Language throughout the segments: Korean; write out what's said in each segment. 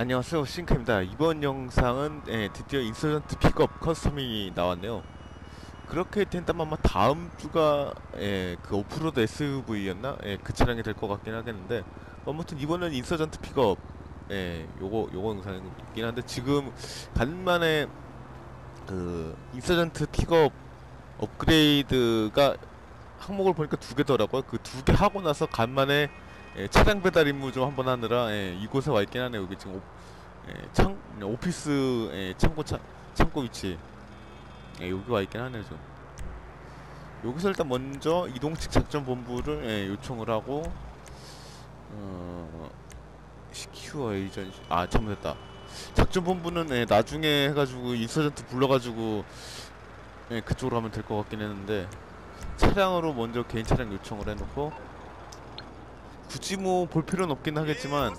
안녕하세요 싱크입니다. 이번 영상은 예, 드디어 인서전트 픽업 커스텀이 나왔네요. 그렇게 된다면 아마 다음 주가 예, 그 오프로드 SUV였나? 예, 그 차량이 될 것 같긴 하겠는데 아무튼 이번엔 인서전트 픽업 예, 요거 요거 영상이긴 한데 지금 간만에 그 인서전트 픽업 업그레이드가 항목을 보니까 두 개더라고요. 그 두 개 하고 나서 간만에 예, 차량 배달 임무 좀 한번 하느라 예, 이곳에 와 있긴 하네요. 여기 지금 오, 예, 창 오피스 예, 창고 차, 창고 위치 예, 여기 와 있긴 하네요. 좀. 여기서 일단 먼저 이동측 작전 본부를 예, 요청을 하고 어, 시큐어 에이전시 아 잘못했다. 작전 본부는 예, 나중에 해가지고 인서전트 불러가지고 예, 그쪽으로 가면 될 것 같긴 했는데 차량으로 먼저 개인 차량 요청을 해놓고 굳이 뭐 볼 필요는 없긴 하겠지만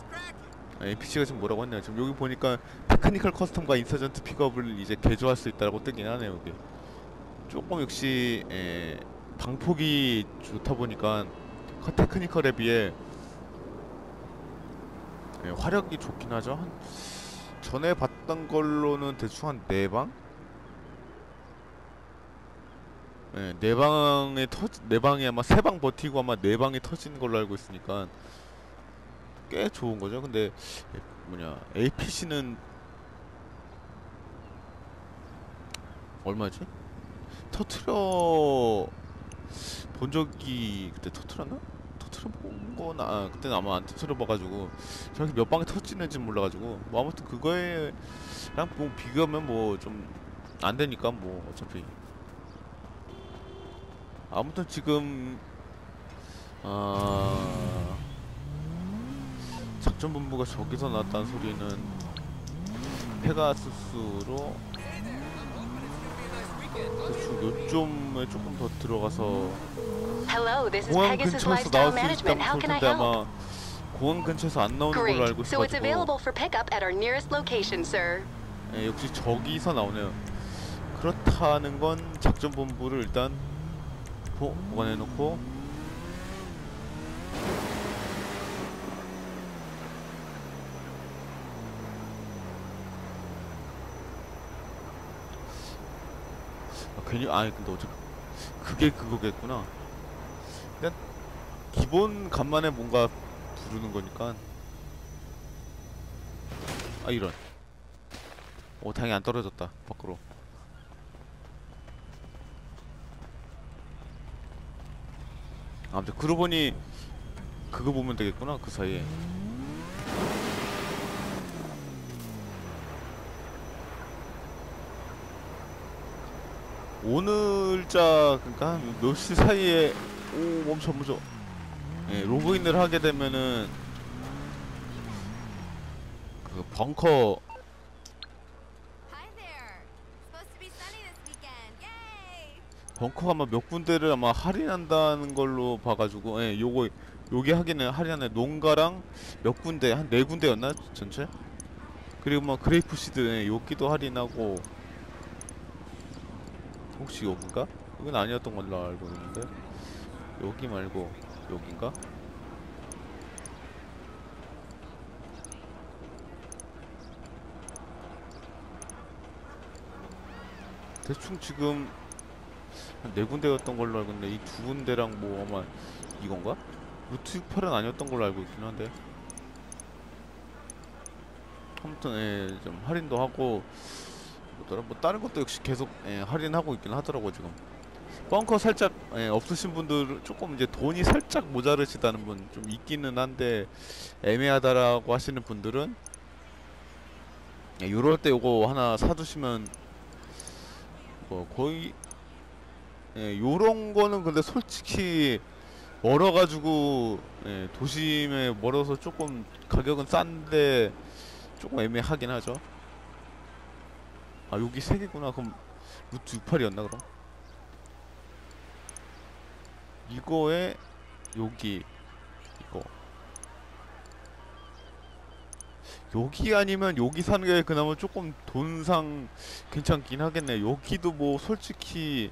NPC가 지금 뭐라고 했냐요 지금 여기 보니까 테크니컬 커스텀과 인서전트 픽업을 이제 개조할 수 있다고 뜨긴 하네요 여기 조금 역시 에, 방폭이 좋다 보니까 커- 테크니컬에 비해 예, 화력이 좋긴 하죠. 한, 전에 봤던 걸로는 대충 한 4방? 예, 네 방에 터, 네 방에 아마 세 방 버티고 아마 네 방에 터지는 걸로 알고 있으니까 꽤 좋은 거죠. 근데 예, 뭐냐 APC는 얼마지? 터트려 본 적이 그때 터트렸나? 터트려 본 거나 아, 그때는 아마 안 터트려 봐가지고 저렇게 몇 방에 터지는지 몰라가지고 뭐 아무튼 그거에 그냥 뭐 비교하면 뭐 좀 안 되니까 뭐 어차피 아무튼 지금 아 작전 본부가 저기서 났다는 소리는 페가수스로 대충 요점에 조금 더 들어가서 공항 근처에서 나올 수 텐데 help? 아마 공항 근처에서 안 나오는 걸로. 알고 있어가지고. 예, 역시 저기서 나오네요. 그렇다는 건 작전 본부를 일단 보, 보관해놓고 아, 괜히 아니 근데 어차피 그게 그거겠구나. 그냥 기본 간만에 뭔가 부르는 거니까. 아 이런. 오 당연히 안 떨어졌다 밖으로 아무튼 그러고 보니 그거 보면 되겠구나 그 사이에. 오늘자 그니까 몇 시 사이에 오 멈춰 멈춰 예, 로그인을 하게 되면은 그 벙커 벙커가 아마 몇 군데를 아마 할인한다는 걸로 봐가지고 예 요거 요게 하기는 할인하네. 농가랑 몇 군데 한 네 군데였나 전체? 그리고 뭐 그레이프 시드 예, 여기도 할인하고. 혹시 여긴가? 이건 아니었던 걸로 알고 있는데. 여기 말고 여긴가? 대충 지금 한 네 군데였던 걸로 알고 있는데 이 두 군데랑 뭐 아마 이건가? 루트 68은 아니었던 걸로 알고 있긴 한데. 아무튼 예, 좀 할인도 하고 뭐더라? 뭐 다른 것도 역시 계속 예, 할인하고 있긴 하더라고 지금. 벙커 살짝 예, 없으신 분들 조금 이제 돈이 살짝 모자르시다는 분 좀 있기는 한데 애매하다라고 하시는 분들은 예, 요럴 때 요거 하나 사두시면 뭐 거의 예, 요런 거는 근데 솔직히 멀어가지고 예, 도심에 멀어서 조금 가격은 싼데 조금 애매하긴 하죠. 아 여기 세 개구나. 그럼 루트 68이었나 그럼? 이거에 여기 이거 여기 아니면 여기 사는 게 그나마 조금 돈상 괜찮긴 하겠네. 여기도 뭐 솔직히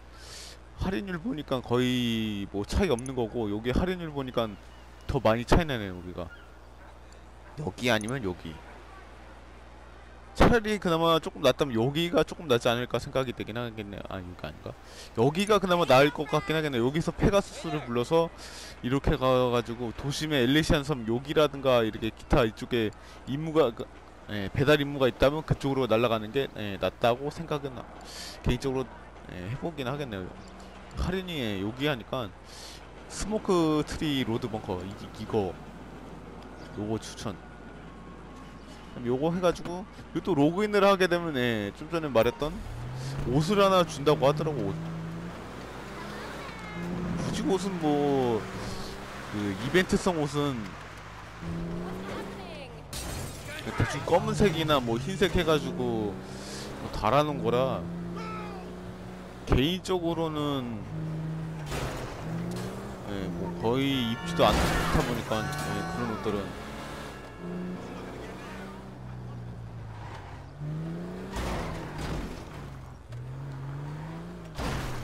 할인율 보니까 거의 뭐 차이 없는 거고 여기 할인율 보니까 더 많이 차이 나네요 우리가 여기 아니면 여기 차라리 그나마 조금 낫다면 여기가 조금 낫지 않을까 생각이 되긴 하겠네요. 아 이거 아닌가? 여기가 그나마 나을 것 같긴 하겠네요. 여기서 페가수스를 불러서 이렇게 가가지고 도심의 엘리시안 섬 여기라든가 이렇게 기타 이쪽에 임무가 그- 예, 배달 임무가 있다면 그쪽으로 날아가는 게 예, 낫다고 생각은 나- 개인적으로 예, 해보긴 하겠네요. 예, 여기 하니까 스모크 트리 로드 벙커 이, 이거 요거 추천. 요거 해가지고 또 로그인을 하게 되면 예, 좀 전에 말했던 옷을 하나 준다고 하더라고 옷. 굳이 옷은 뭐 그 이벤트성 옷은 그 대충 검은색이나 뭐 흰색 해가지고 뭐 달아놓은 거라 개인적으로는 예, 뭐 거의 입지도 않다 보니까 예, 그런 옷들은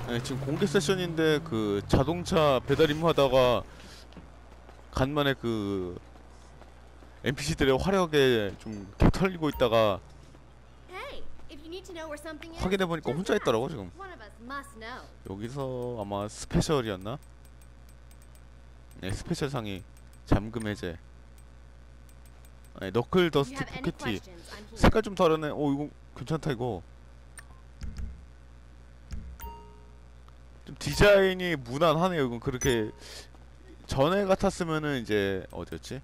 예, 지금 공개 세션인데 그 자동차 배달 임무 하다가 간만에 그 NPC들의 화력에 좀 개털리고 있다가 Hey, if you need to know where something is, 확인해 보니까 just 혼자. 있더라고 지금. 여기서 아마 스페셜이었나? 네, 스페셜 상이 잠금 해제. 네, 너클 더스트 포켓티. 색깔 좀 다르네. 어 이거 괜찮다 이거. 좀 디자인이 무난하네요. 이건 그렇게 전에 같았으면은 이제 어디였지?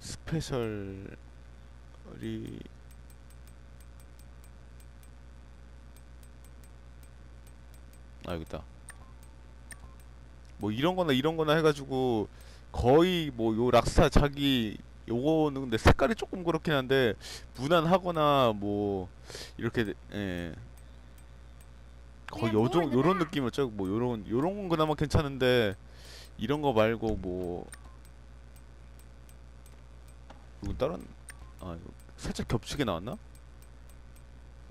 스페셜이 아 여기 있다. 뭐 이런 거나 이런 거나 해가지고 거의 뭐 요 락스타 자기 요거는 근데 색깔이 조금 그렇긴 한데 무난하거나 뭐 이렇게 예 거의 요정 요런 느낌이었죠 뭐 요런 요런 건 그나마 괜찮은데 이런 거 말고 뭐 이거 다른 아 이거 살짝 겹치게 나왔나?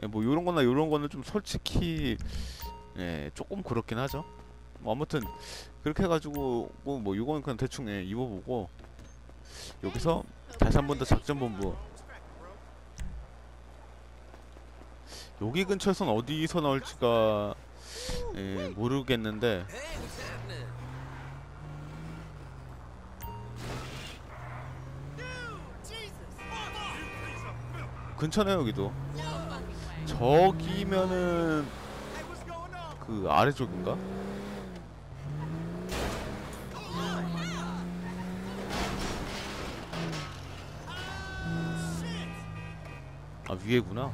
예, 뭐 요런 거나 요런 거는 좀 솔직히 예 조금 그렇긴 하죠. 뭐 아무튼 그렇게 해가지고 뭐, 뭐 요거는 그냥 대충 예, 입어보고 여기서 다시 한 번 더 작전본부. 여기 근처에선 어디서 나올지가 예, 모르겠는데. 근처네 여기도. 저기면은 그 아래쪽인가? 아 위에구나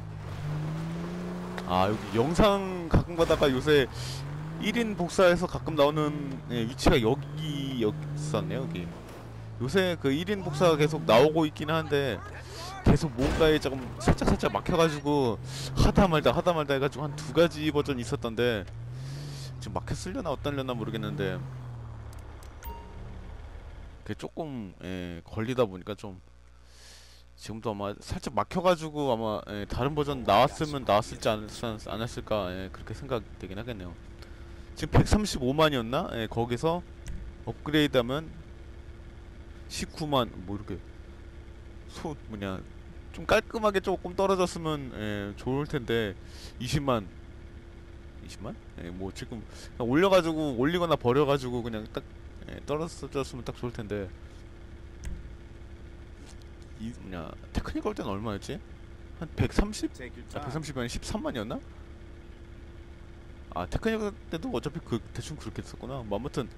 아 여기 영상 가끔 가다가 요새 1인 복사해서 가끔 나오는 예, 위치가 여기 있었네요 여기 요새 그 1인 복사가 계속 나오고 있긴 한데 계속 뭔가에 조금 살짝 살짝 막혀가지고 하다 말다 하다 말다 해가지고 한 두 가지 버전 있었던데 지금 막혔으려나 어떨려나 모르겠는데 그게 조금 예, 걸리다 보니까 좀 지금도 아마 살짝 막혀가지고 아마 예, 다른 버전 나왔으면 나왔을지 않았, 않았을까 예, 그렇게 생각되긴 하겠네요. 지금 135만이었나? 예, 거기서 업그레이드 하면 19만 뭐 이렇게 소 뭐냐 좀 깔끔하게 조금 떨어졌으면 예, 좋을 텐데 20만 20만? 예, 뭐 지금 올려가지고 올리거나 버려가지고 그냥 딱 예, 떨어졌으면 딱 좋을 텐데 이 뭐냐 테크니컬 때는 얼마였지? 한 130? 아 130이 13만이었나? 아 테크니컬 때도 어차피 그 대충 그렇게 했었구나 뭐 아무튼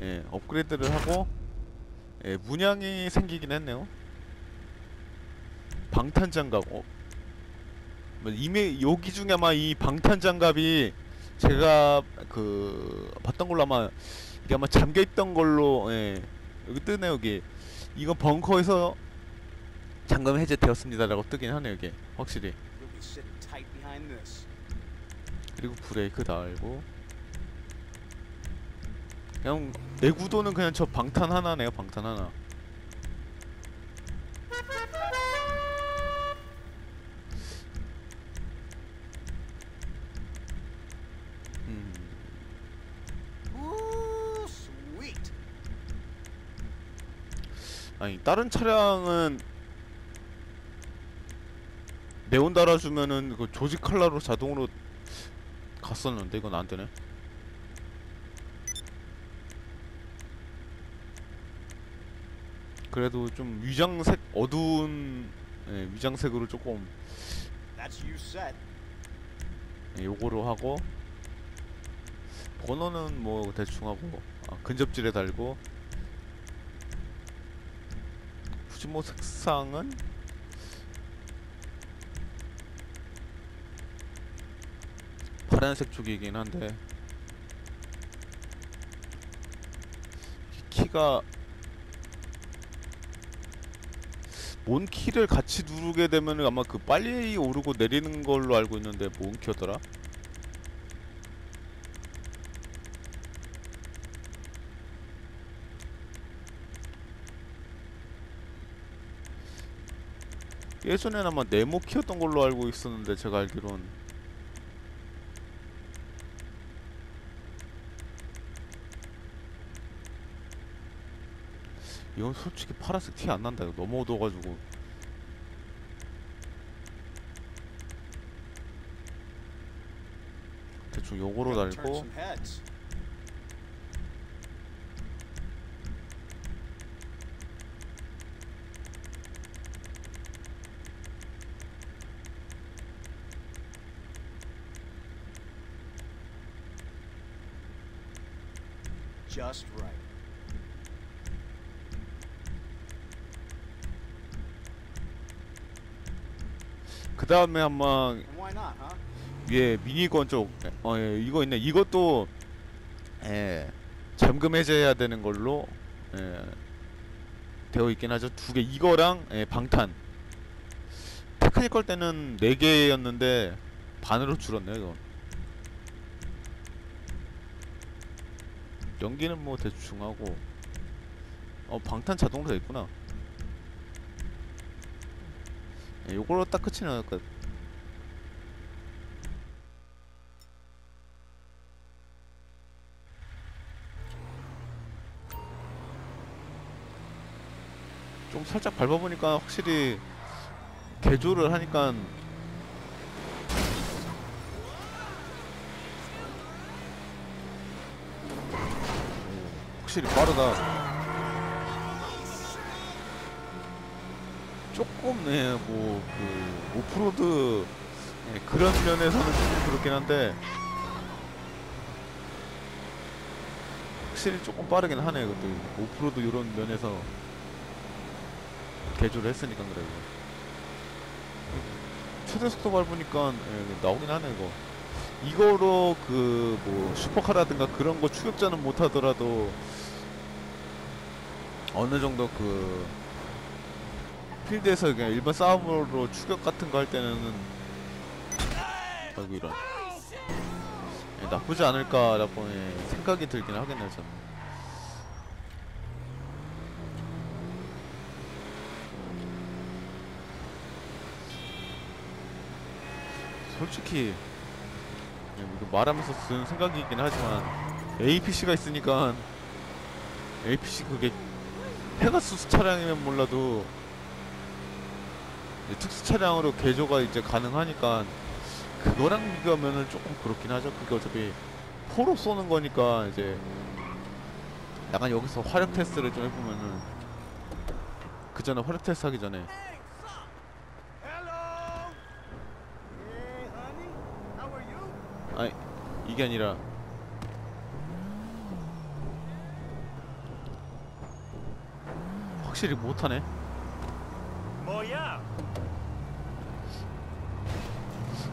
예 업그레이드를 하고 예 문양이 생기긴 했네요 방탄 장갑 어? 뭐 이메 여기 중에 아마 이 방탄 장갑이 제가 그 봤던 걸로 아마 이게 아마 잠겨 있던 걸로 예 여기 뜨네 여기. 이거 벙커에서 잠금 해제되었습니다라고 뜨긴 하네요 이게 확실히. 그리고 브레이크 달고. 그냥 내구도는 그냥 저 방탄 하나네요 방탄 하나 음, Ooh, sweet. 아니 다른 차량은 네온 달아주면은 그 조직 컬러로 자동으로 갔었는데 이건 안 되네. 그래도 좀 위장색 어두운 예, 위장색으로 조금. 예, 요거로 하고 번호는 뭐 대충 하고 아, 근접질에 달고 뭐 색상은 파란색 쪽이긴 한데 이 키가 뭔 키를 같이 누르게 되면 아마 그 빨리 오르고 내리는 걸로 알고 있는데 뭔 키였더라? 예전엔 아마 네모 키였던 걸로 알고 있었는데 제가 알기론. 이건 솔직히 파란색 티 안 난다. 이거 너무 어두워가지고. 대충 요거로 달고 그 다음에 아마 And why not, huh? 위에 미니건 쪽, 어, 예, 이거 있네. 이것도, 예, 잠금 해제해야 되는 걸로, 예, 되어 있긴 하죠. 두 개, 이거랑, 예, 방탄. 테크니컬 때는 네 개였는데, 반으로 줄었네요, 이건. 연기는 뭐 대충 하고, 어, 방탄 자동으로 돼 있구나. 예, 요걸로 딱 끝이 나을 것. 좀 살짝 밟아보니까 확실히 개조를 하니까 확실히 빠르다. 조금 네뭐그 오프로드 네, 그런 면에서는 조금 그렇긴 한데 확실히 조금 빠르긴 하네 그것도 오프로드 이런 면에서 개조를 했으니까 그래 이거 최대 속도 밟으니까 예, 나오긴 하네 이거. 이거로 그 뭐 슈퍼카라든가 그런 거 추격자는 못하더라도 어느 정도 그 필드에서 그냥 일반 싸움으로 추격 같은 거 할 때는 아이고 이런. 예, 나쁘지 않을까라고 예, 생각이 들긴 하겠네요 저는. 솔직히 예, 이거 말하면서 드는 생각이긴 하지만 APC가 있으니까 APC 그게 페가수스 차량이면 몰라도 특수 차량으로 개조가 이제 가능하니까 그거랑 비교하면은 조금 그렇긴 하죠. 그게 어차피 포로 쏘는 거니까 이제 약간 여기서 화력 테스트를 좀 해보면은 그 전에 화력 테스트 하기 전에? 아니 이게 아니라 확실히 못하네. 뭐야?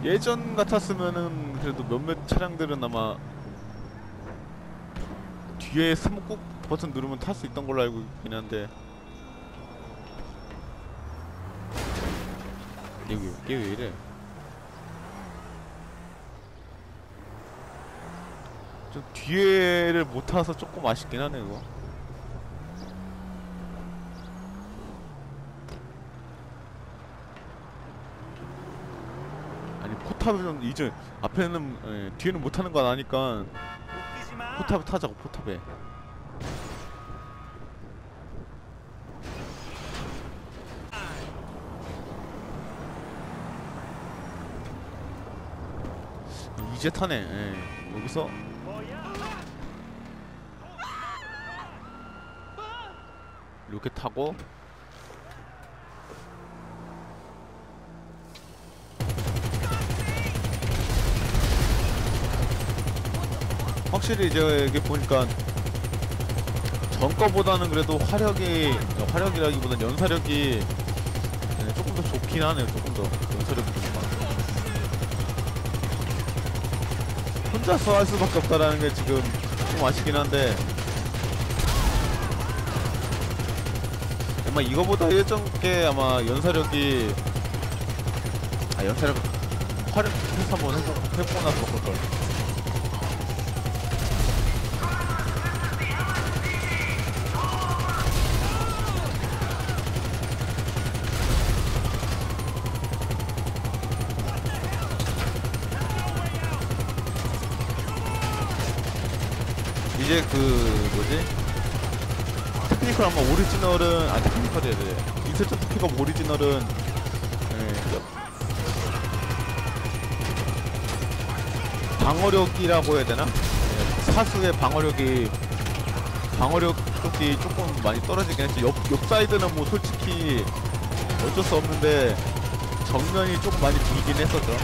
예전 같았으면은 그래도 몇몇 차량들은 아마 뒤에 스모크 버튼 누르면 탈 수 있던 걸로 알고 있긴 한데. 이게 왜, 이게 왜 이래? 좀 뒤에를 못 타서 조금 아쉽긴 하네 이거 포탑은 이제 앞에는 에, 뒤에는 못하는 거 아니까 포탑 타자고 포탑에. 이제 타네. 에, 여기서. 이렇게 타고. 확실히 이제 이게 보니까 전 거보다는 그래도 화력이 화력이라기보다는 연사력이 네, 조금 더 좋긴 하네요. 조금 더 연사력이 좋지만 혼자서 할 수밖에 없다라는 게 지금 좀 아쉽긴 한데. 아마 이거보다 예전 게 아마 연사력이 아 연사력 화력 테스트 한번 해보, 해보고 나서 볼걸 이제 그 뭐지? 테크니컬 아마 오리지널은 아 테크니컬이야 돼. 인셉션 픽업 오리지널은 예, 방어력이라고 해야 되나? 예, 사수의 방어력이 방어력 쪽이 조금 많이 떨어지긴 했지. 옆, 옆 사이드는 뭐 솔직히 어쩔 수 없는데 정면이 조금 많이 비긴 했었죠.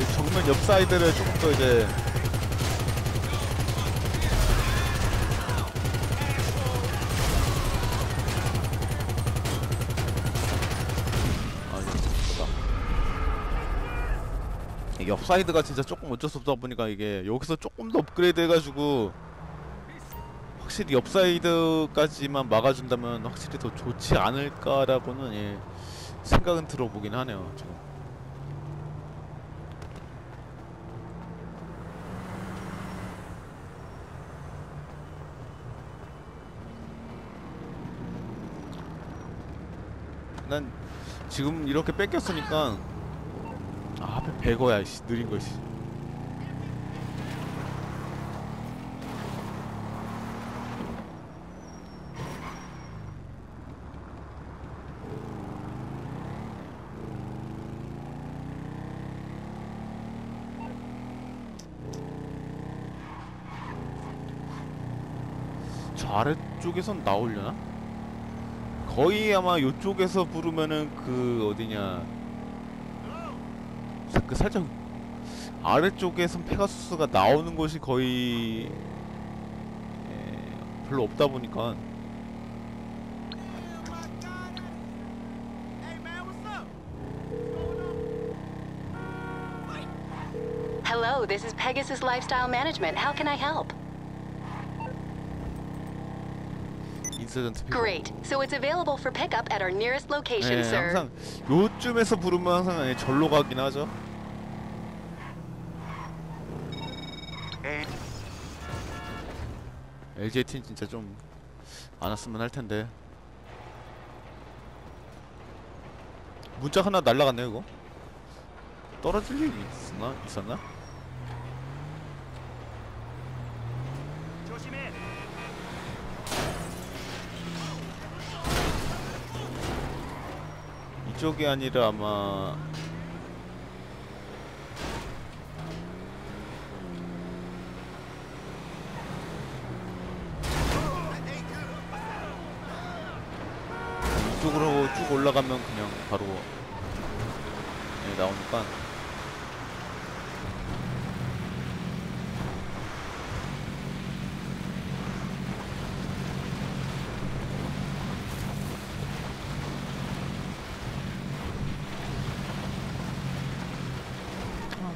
이 정면 옆 사이드를 조금 더 이제 이게 업사이드가 진짜 조금 어쩔 수 없다 보니까 이게 여기서 조금 더 업그레이드 해가지고 확실히 업사이드까지만 막아준다면 확실히 더 좋지 않을까라고는 예, 생각은 들어보긴 하네요. 지금. 난 지금 이렇게 뺏겼으니까 배거야 씨 느린 거 씨. 저 아래쪽에선 나오려나? 거의 아마 요쪽에서 부르면은 그 어디냐 사- 그 살짝 아래쪽에선 페가수스가 나오는 곳이 거의 에, 별로 없다 보니까? Hello, this is Pegasus Lifestyle Management. How can I help? 인서전트 피고 Great. So it's available for pickup at our nearest location, 예, sir. 항상 요쯤에서 부르면 항상 예, 절로 가긴 하죠 LG팀 진짜 좀 안 왔으면 할 텐데 문짝 하나 날라갔네요 이거 떨어질 일이 있었나? 있었나? 조심해. 이쪽이 아니라 아마 이쪽으로 쭉 올라가면 그냥 바로 네, 나오니까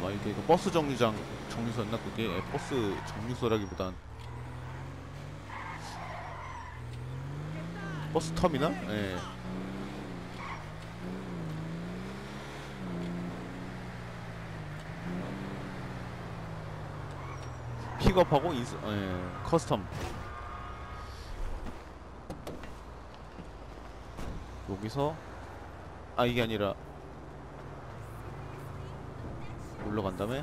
아마 이게 그 버스 정류장 정류소였나 그게 예, 버스 정류소라기보단 버스 터미널? 예. 픽업하고 인스, 예, 커스텀 여기서 아 이게 아니라 올라간 다음에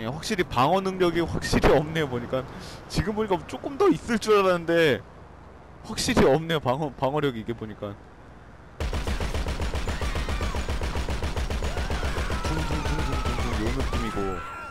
예, 확실히 방어 능력이 확실히 없네요 보니까 지금 보니까 조금 더 있을 줄 알았는데 확실히 없네요 방어 방어력이 이게 보니까 둥둥둥둥둥둥 요 느낌이고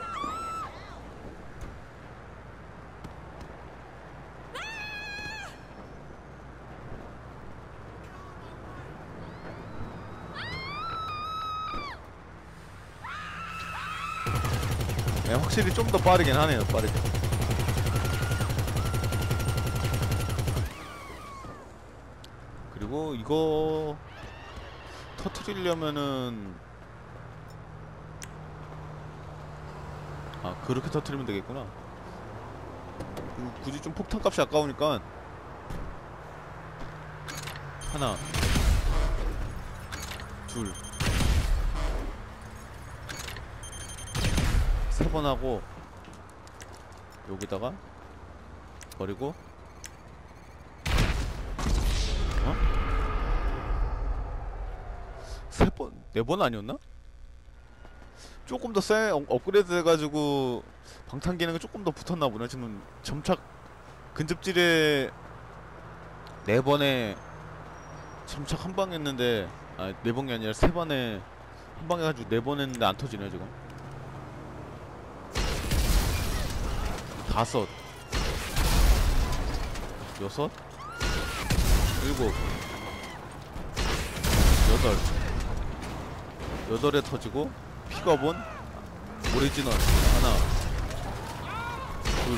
확실히 좀 더 빠르긴 하네요 빠르게. 그리고 이거 터트리려면은 아 그렇게 터트리면 되겠구나. 그, 굳이 좀 폭탄값이 아까우니까 하나 둘 세번 하고 여기다가 버리고 어? 세 번, 네 번 아니었나? 조금 더 세, 업- 업그레이드 돼가지고 방탄 기능이 조금 더 붙었나 보네. 지금 점착 근접질에 네 번에 점착 한 방 했는데 아, 네 번이 아니라 세 번에 한 방 해가지고 네 번 했는데 안 터지네 지금. 다섯, 여섯, 일곱, 여덟, 여덟에 터지고 픽업은 오리지널 하나, 둘.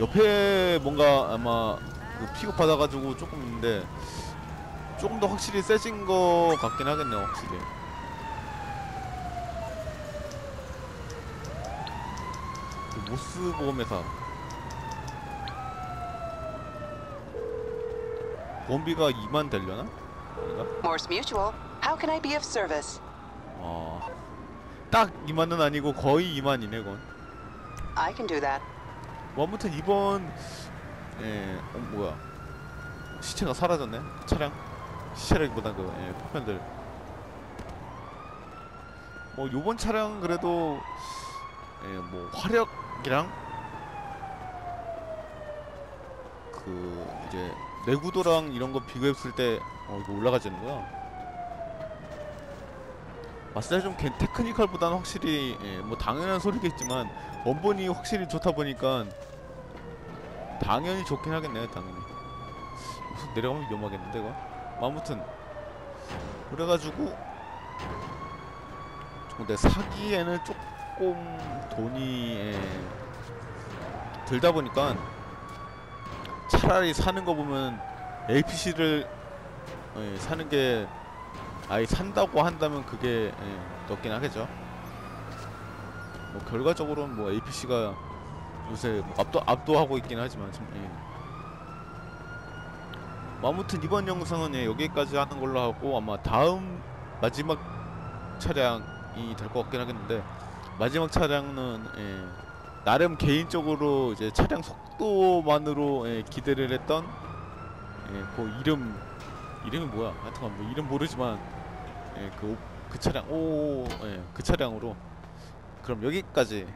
옆에 뭔가 아마 그 픽업 받아가지고 조금 있는데 조금 더 확실히 세진 거 같긴 하겠네요, 확실히. 모스 보험회사 보험비가 2만 되려나? Morse Mutual. How can I be of service? 어. 딱 2만은 아니고 거의 2만이네 그건 I can do that. 뭐 아무튼 이번 예, 어, 뭐야 시체가 사라졌네 차량 시체라기보다 그 예, 파편들 뭐 요번 차량 그래도 예, 뭐 화력 이랑 그 이제 내구도랑 이런 거 비교했을 때 어, 이거 올라가지는 거야. 때좀 테크니컬보다는 확실히 예, 뭐 당연한 소리겠지만 원본이 확실히 좋다 보니까 당연히 좋긴 하겠네요 당연히. 우선 내려가면 위험하겠는데 이거? 뭐 아무튼 그래가지고 근데 사기에는 조금 돈이 예, 들다 보니까 차라리 사는 거 보면 APC를 예, 사는 게 아예 산다고 한다면 그게 예, 낫긴 하겠죠 뭐 결과적으로는 뭐 APC가 요새 뭐 압도 압도하고 있긴 하지만 좀 예. 뭐 아무튼 이번 영상은 예, 여기까지 하는 걸로 하고 아마 다음 마지막 차량이 될 것 같긴 하겠는데 마지막 차량은 예, 나름 개인적으로 이제 차량 속도만으로 예, 기대를 했던 예, 그 이름 이름이 뭐야? 하여튼 뭐 이름 모르지만 예, 그, 그 차량 오, 예, 그 차량으로 그럼 여기까지